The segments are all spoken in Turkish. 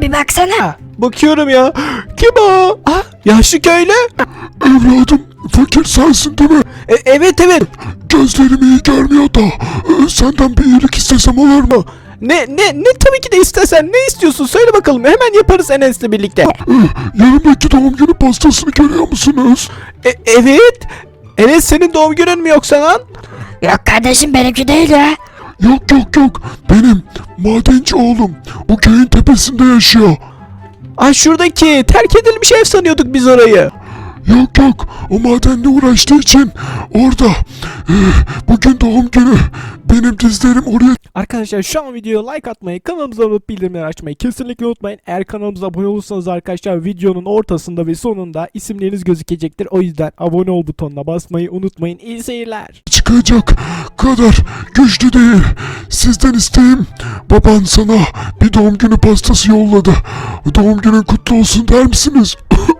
Bir baksana. Bakıyorum ya. Kim o? Ah, yaşlı köylü. Evladım fakir sensin değil mi? E, evet evet. Gözlerim iyi görmüyor da e, senden bir iyilik istesem olur mu? Ne ne ne tabii ki de istesen ne istiyorsun söyle bakalım hemen yaparız Enes'le birlikte. E, yanımdaki doğum günü pastasını görüyor musunuz? E, evet. Enes senin doğum günün mü yoksa lan? Yok kardeşim benimki değil ya. Yok yok yok benim madenci oğlum bu köyün tepesinde yaşıyor. Ay şuradaki terk edilmiş ev sanıyorduk biz orayı. Yok yok o madenle uğraştığı için orada e, bugün doğum günü benim dizlerim oraya Arkadaşlar şu an videoya like atmayı, kanalımıza abone olup bildirimleri açmayı kesinlikle unutmayın. Eğer kanalımıza abone olursanız arkadaşlar videonun ortasında ve sonunda isimleriniz gözükecektir. O yüzden abone ol butonuna basmayı unutmayın. İyi seyirler. çıkacak kadar güçlü değil. Sizden isteğim baban sana bir doğum günü pastası yolladı. Doğum günün kutlu olsun der misiniz?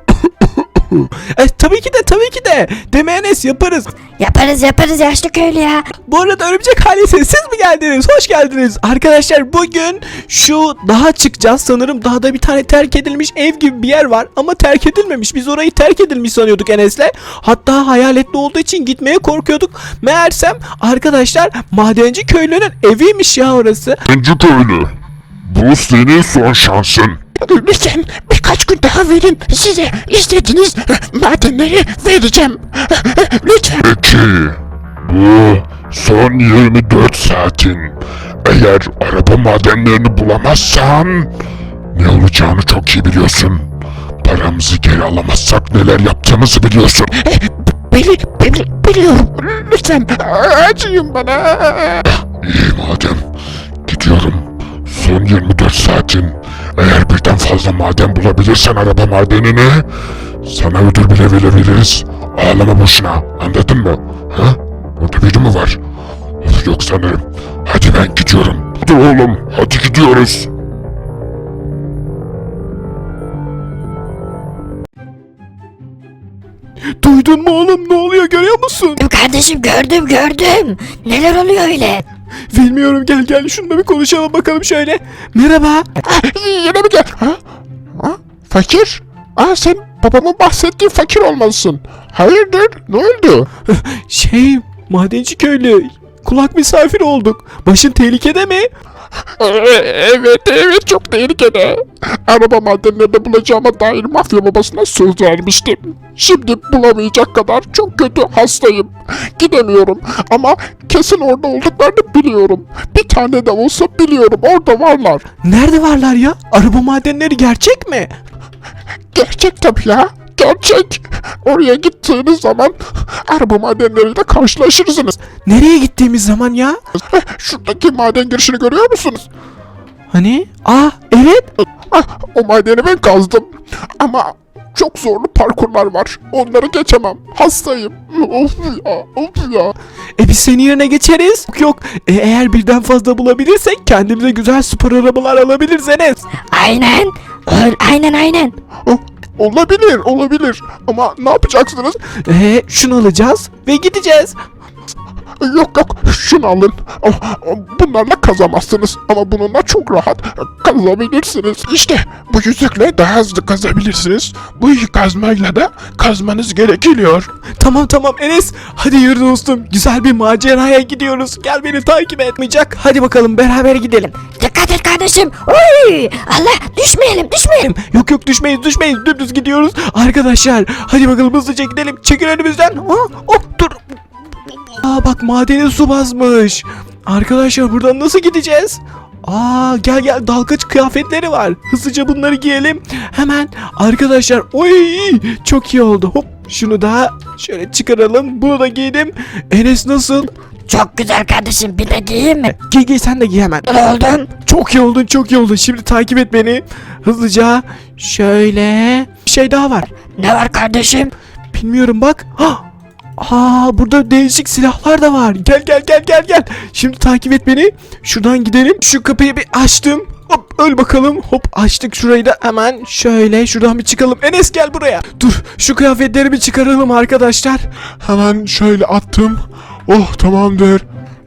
E tabii ki de tabii ki de. Deme Enes yaparız. Yaparız yaparız yaşlı köylü ya. Bu arada örümcek ailesi siz mi geldiniz? Hoş geldiniz. Arkadaşlar bugün şu dağa çıkacağız. Sanırım dağda bir tane terk edilmiş ev gibi bir yer var. Ama terk edilmemiş. Biz orayı terk edilmiş sanıyorduk Enes'le. Hatta hayaletli olduğu için gitmeye korkuyorduk. Meğersem arkadaşlar madenci köylünün eviymiş ya orası. Öncü köylü. Bu senin son şansın. Lütfen birkaç gün daha verin. Size istediğiniz madenleri vereceğim. Lütfen. Peki. Bu son 24 saatin. Eğer araba madenlerini bulamazsan ne olacağını çok iyi biliyorsun. Paramızı geri alamazsak neler yapacağımızı biliyorsun. Bili, bili, biliyorum. Lütfen acıyın bana. İyi madem. Gidiyorum. Son 24 saatin. Eğer birden fazla maden bulabilirsen araba madenini sana ödül bile verebiliriz. Ağlama boşuna. Anladın mı? Ha? Orada biri mi var? Of, yok sanırım. Hadi ben gidiyorum. Hadi oğlum. Hadi gidiyoruz. Duydun mu oğlum ne oluyor görüyor musun? Kardeşim gördüm gördüm. Neler oluyor öyle? Bilmiyorum gel gel şununla bir konuşalım bakalım şöyle. Merhaba. Yine mi gel? Ha? Ha? Fakir? Aa sen babamın bahsettiği fakir olmalısın. Hayırdır? Ne oldu? Şey madenci köylü kulak misafir olduk. Başın tehlikede mi? Evet evet çok tehlikede. Araba madenlerinde bulacağıma dair mafya babasına söz vermiştim. Şimdi bulamayacak kadar çok kötü hastayım. Gidemiyorum ama kesin orada olduklarını biliyorum. Bir tane de olsa biliyorum orada varlar. Nerede varlar ya? Araba madenleri gerçek mi? Gerçek tabii ya. Gerçek. Oraya gittiğiniz zaman araba madenleriyle karşılaşırsınız. Nereye gittiğimiz zaman ya? Şuradaki maden girişini görüyor musunuz? Hani? Aa evet. Ah, o madeni ben kazdım. Ama çok zorlu parkurlar var. Onları geçemem. Hastayım. Of ya, of ya. E biz senin yerine geçeriz. Yok yok. E, eğer birden fazla bulabilirsek kendimize güzel spor arabalar alabiliriz Enes. Aynen. Aynen aynen. Oh, olabilir, olabilir. Ama ne yapacaksınız? E, şunu alacağız ve gideceğiz. Yok yok, şunu alın. Oh, Bunlarla kazamazsınız. Ama bununla çok rahat kazabilirsiniz. İşte bu yüzükle daha hızlı kazabilirsiniz. Bu kazmayla da kazmanız gerekiyor. Tamam tamam Enes. Hadi yürü dostum. Güzel bir maceraya gidiyoruz. Gel beni takip etmeyecek. Hadi bakalım beraber gidelim. Dikkat et kardeşim. Uy! Allah düşmeyelim düşmeyelim. Yok yok düşmeyiz düşmeyiz dümdüz gidiyoruz. Arkadaşlar hadi bakalım hızlıca gidelim. Çekil önümüzden. Oh, oh dur. Aa bak madeni su basmış. Arkadaşlar buradan nasıl gideceğiz? Aa gel gel dalgıç kıyafetleri var. Hızlıca bunları giyelim. Hemen arkadaşlar. Oy çok iyi oldu. Hop şunu da şöyle çıkaralım. Bunu da giydim. Enes nasıl? Çok güzel kardeşim bir de giyeyim mi? Giy giy sen de giy hemen. Ne oldun? Çok iyi oldun çok iyi oldun. Şimdi takip et beni. Hızlıca şöyle. Bir şey daha var. Ne var kardeşim? Bilmiyorum bak. Ha! Aa burada değişik silahlar da var. Gel gel gel gel gel. Şimdi takip et beni. Şuradan gidelim. Şu kapıyı bir açtım. Hop öl bakalım. Hop açtık şurayı da hemen şöyle şuradan bir çıkalım. Enes gel buraya. Dur şu kıyafetleri bir çıkaralım arkadaşlar. Hemen şöyle attım. Oh tamamdır.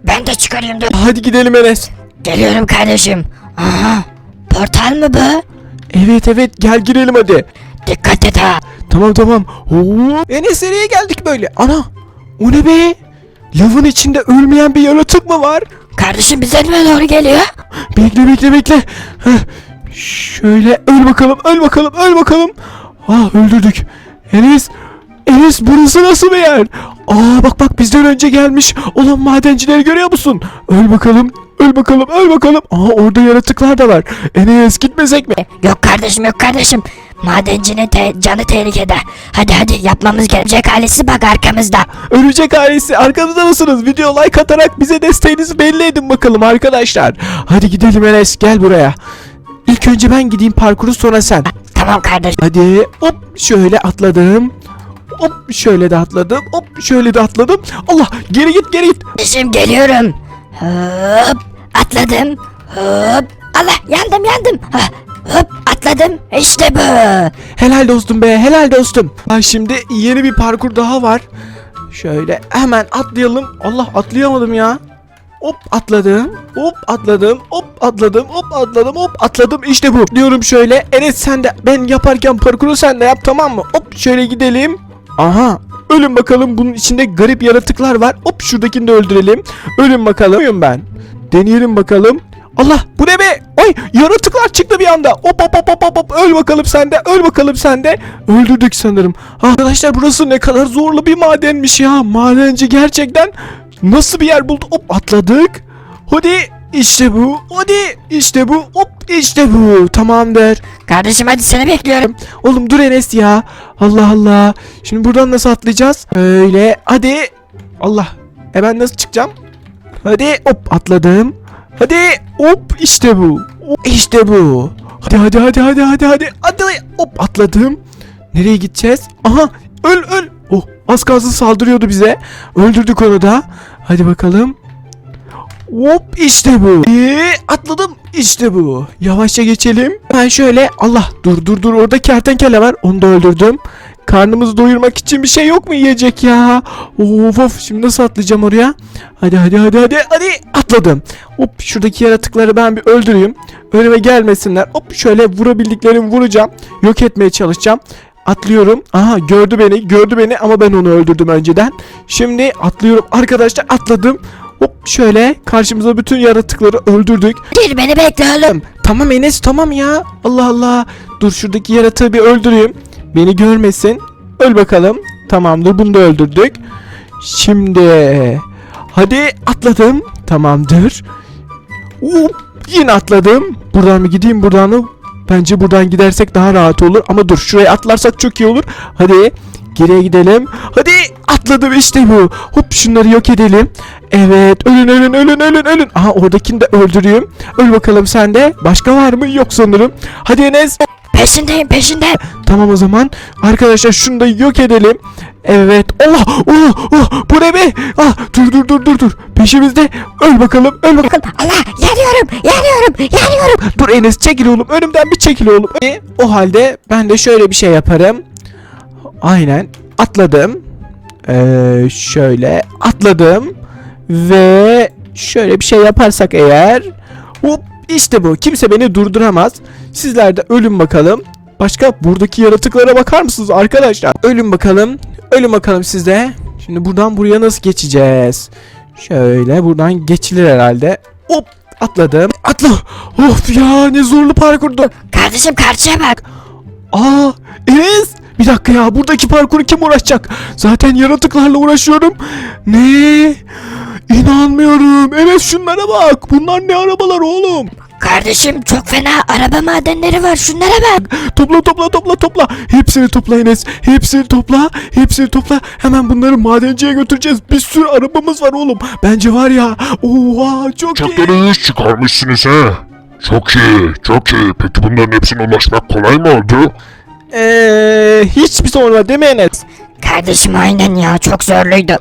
Ben de çıkarayım dur. Hadi gidelim Enes. Geliyorum kardeşim. Aha. Portal mı bu? Evet evet gel girelim hadi. Dikkat et ha. Tamam tamam. Oo. Enes nereye geldik böyle? Ana. O ne be? Lavın içinde ölmeyen bir yaratık mı var? Kardeşim bize mi doğru geliyor? Bekle bekle bekle. Heh. Şöyle öl bakalım öl bakalım öl bakalım. Ah öldürdük. Enes. Enes burası nasıl bir yer? Aa bak bak bizden önce gelmiş olan madencileri görüyor musun? Öl bakalım. Öl bakalım öl bakalım. Aa orada yaratıklar da var. Enes gitmesek mi? Yok kardeşim yok kardeşim. Madencinin te- canı tehlikede. Hadi hadi yapmamız gerekecek ailesi bak arkamızda. Örümcek ailesi arkamızda mısınız? Video like atarak bize desteğinizi belli edin bakalım arkadaşlar. Hadi gidelim Enes gel buraya. İlk önce ben gideyim parkuru sonra sen. Tamam kardeşim. Hadi hop şöyle atladım. Hop şöyle de atladım. Hop şöyle de atladım. Allah geri git geri git. Kardeşim geliyorum. Hop atladım. Hop Allah yandım yandım. Hop atladım. İşte bu. Helal dostum be helal dostum. Ha, şimdi yeni bir parkur daha var. Şöyle hemen atlayalım. Allah atlayamadım ya. Hop atladım. Hop atladım. Hop atladım. Hop atladım. Hop atladım. İşte bu. Diyorum şöyle. Enes sen de ben yaparken parkuru sen de yap tamam mı? Hop şöyle gidelim. Aha. Ölün bakalım bunun içinde garip yaratıklar var. Hop şuradakini de öldürelim. Ölün bakalım. Ölüm ben. Deneyelim bakalım. Allah bu ne be? Ay yaratıklar çıktı bir anda. Hop hop hop hop hop hop. Öl bakalım sen de. Öl bakalım sen de. Öldürdük sanırım. Arkadaşlar burası ne kadar zorlu bir madenmiş ya. Madenci gerçekten nasıl bir yer buldu? Hop atladık. Hadi işte bu. Hadi işte bu. Hop işte bu. Tamamdır. Kardeşim hadi seni bekliyorum. Oğlum dur Enes ya. Allah Allah. Şimdi buradan nasıl atlayacağız? Öyle. Hadi. Allah. E ben nasıl çıkacağım? Hadi hop atladım. Hadi hop işte bu. İşte bu. Hadi hadi hadi hadi hadi hadi. Hadi hop atladım. Nereye gideceğiz? Aha öl öl. Oh az kalsın saldırıyordu bize. Öldürdük onu da. Hadi bakalım. Hop işte bu. Ee, atladım işte bu. Yavaşça geçelim. Ben şöyle Allah dur dur dur orada kertenkele var onu da öldürdüm. Karnımızı doyurmak için bir şey yok mu yiyecek ya? Of of şimdi nasıl atlayacağım oraya? Hadi hadi hadi hadi hadi atladım. Hop şuradaki yaratıkları ben bir öldüreyim. Önüme gelmesinler. Hop şöyle vurabildiklerimi vuracağım. Yok etmeye çalışacağım. Atlıyorum. Aha gördü beni gördü beni ama ben onu öldürdüm önceden. Şimdi atlıyorum arkadaşlar atladım. Hop şöyle karşımıza bütün yaratıkları öldürdük. Dur beni bekle oğlum. Tamam Enes tamam ya. Allah Allah. Dur şuradaki yaratığı bir öldüreyim. Beni görmesin. Öl bakalım. Tamamdır bunu da öldürdük. Şimdi. Hadi atladım. Tamamdır. Hop, yine atladım. Buradan mı gideyim buradan mı? Bence buradan gidersek daha rahat olur. Ama dur şuraya atlarsak çok iyi olur. Hadi geriye gidelim. Hadi atladım işte bu. Hop şunları yok edelim. Evet ölün ölün ölün ölün ölün. Aha oradakini de öldüreyim. Öl bakalım sen de. Başka var mı? Yok sanırım. Hadi Enes. Peşindeyim peşindeyim. Tamam o zaman. Arkadaşlar şunu da yok edelim. Evet. Allah! Oh! Oh! Bu ne be? Ah! Dur dur dur dur dur. Peşimizde. Öl bakalım. Öl bakalım. Allah yanıyorum yanıyorum yanıyorum. Dur Enes çekil oğlum. Önümden bir çekil oğlum. E, o halde ben de şöyle bir şey yaparım. Aynen. Atladım. Ee, şöyle atladım. Ve şöyle bir şey yaparsak eğer. Hop işte bu. Kimse beni durduramaz. Sizler de ölün bakalım. Başka buradaki yaratıklara bakar mısınız arkadaşlar? Ölün bakalım. Ölün bakalım sizde. Şimdi buradan buraya nasıl geçeceğiz? Şöyle buradan geçilir herhalde. Hop atladım. Atla. Of ya ne zorlu parkurdu. Kardeşim karşıya bak. Aa Enes. Bir dakika ya buradaki parkuru kim uğraşacak? Zaten yaratıklarla uğraşıyorum. Ne? İnanmıyorum. Enes şunlara bak. Bunlar ne arabalar oğlum? Kardeşim çok fena araba madenleri var şunlara bak. Topla topla topla topla. Hepsini topla Enes. Hepsini topla. Hepsini topla. Hemen bunları madenciye götüreceğiz. Bir sürü arabamız var oğlum. Bence var ya. Oha çok, Çok iyi. da iyi iş çıkarmışsınız he. Çok iyi, çok iyi. Peki bunların hepsine ulaşmak kolay mı oldu? Eee hiçbir sorun değil mi Enes? Kardeşim aynen ya çok zorluydu.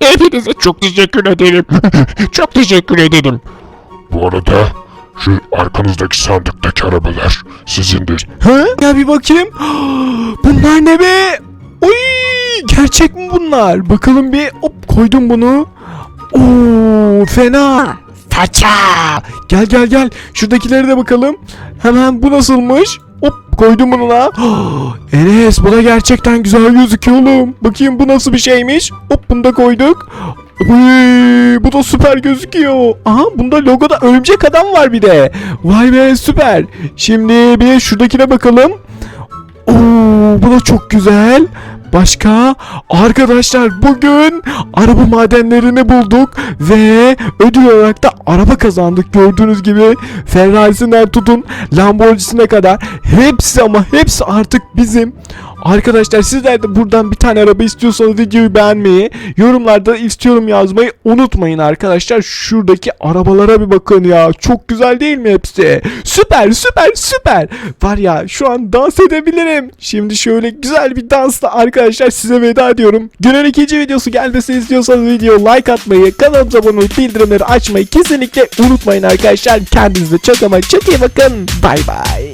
Hepinize çok teşekkür ederim. çok teşekkür ederim. Bu arada şu arkanızdaki sandıktaki arabalar sizindir. Ha? Ya bir bakayım. Bunlar ne be? Oy! Gerçek mi bunlar? Bakalım bir. Hop koydum bunu. Oo fena. Paça. Gel gel gel. Şuradakilere de bakalım. Hemen bu nasılmış? Koydum bunu da. Enes bu da gerçekten güzel gözüküyor oğlum. Bakayım bu nasıl bir şeymiş. Hop bunu da koyduk. Uy, bu da süper gözüküyor. Aha bunda logoda örümcek adam var bir de. Vay be süper. Şimdi bir şuradakine bakalım. Oo, bu da çok güzel. Başka arkadaşlar bugün araba madenlerini bulduk ve ödül olarak da araba kazandık gördüğünüz gibi Ferrari'sinden tutun Lamborghini'sine kadar hepsi ama hepsi artık bizim. Arkadaşlar sizler de buradan bir tane araba istiyorsanız videoyu beğenmeyi, yorumlarda istiyorum yazmayı unutmayın arkadaşlar. Şuradaki arabalara bir bakın ya. Çok güzel değil mi hepsi? Süper süper süper. Var ya şu an dans edebilirim. Şimdi şöyle güzel bir dansla arkadaşlar size veda ediyorum. Günün ikinci videosu gelmesini istiyorsanız video like atmayı, kanalımıza abone olup bildirimleri açmayı kesinlikle unutmayın arkadaşlar. Kendinize çok ama çok iyi bakın. Bay bay.